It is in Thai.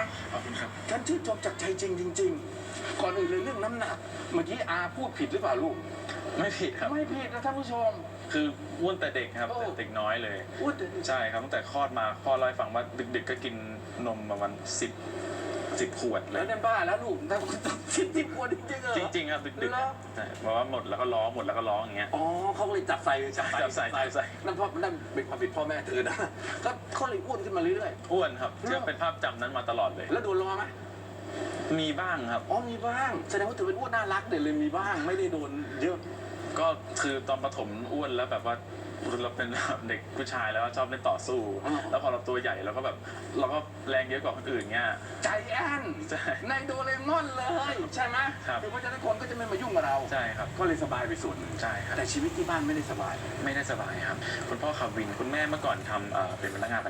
ชมนะขอบคุณครับ ฉันชื่นชมจากใจจริงจริง ๆ ก่อนอื่นเลยเรื่องน้ำหนัก เมื่อกี้อาพูดผิดหรือเปล่าลูก ไม่ผิดครับ ไม่ผิดนะท่านผู้ชม คืออ้วนแต่เด็กครับโอ้ แต่เด็กน้อยเลยพูดใช่ครับตั้งแต่คลอดมาพ่อเล่าให้ฟังว่าดึกๆก็กินนมประมาณสิบสิบขวดเลแล้วย นั่นบ้าแล้วลูกแต่คิดที่ควรจริ งๆเหรอจริงๆครับดึกเหรอๆใช่บอกว่าหมดแล้วก็ร้องหมดแล้วก็ร้องอย่างเงี้ย อ๋อเขาก็เลยจับใส่จับใส่จับใส่จับใส่ นั่นพ่อนั่นเป็นความผิดพ่อแม่เธอนะก็เขาเลยอ้วนขึ้นมาเรื่อยอ้วนครับเชื่อเป็นภาพจำนั้นมาตลอดเลย ๆ แล้วโดนล้อไหมมีบ้างครับ อ๋อมีบ้างแสดงว่าเธอเป็นอ้วนน่ารักเด่นเลยมีบ้างไม่ได้โดนเยอะ ก็คือตอนประถมอ้วนแล้วแบบว่าเราเป็นเด็กผู้ชายแล้วชอบเล่นต่อสู้อ่าแล้วพอเราตัวใหญ่เราก็แบบเราก็แรงเยอะกว่าคนอื่นเงี้ย ใจแอนใช่ ในโดเรมอนเลย ใช่ไหม ครับอเพราะฉะนั้นคนก็จะไม่มายุ่งกับเรา ใช่ครับ ก็เลยสบายไปส่วนหนึ่งใช่ครับ แต่ชีวิตที่บ้านไม่ได้สบาย ไม่ได้สบายครับ คุณพ่อขับวิน คุณแม่เมื่อก่อนทำเอ่อเป็นพนักงานบัญ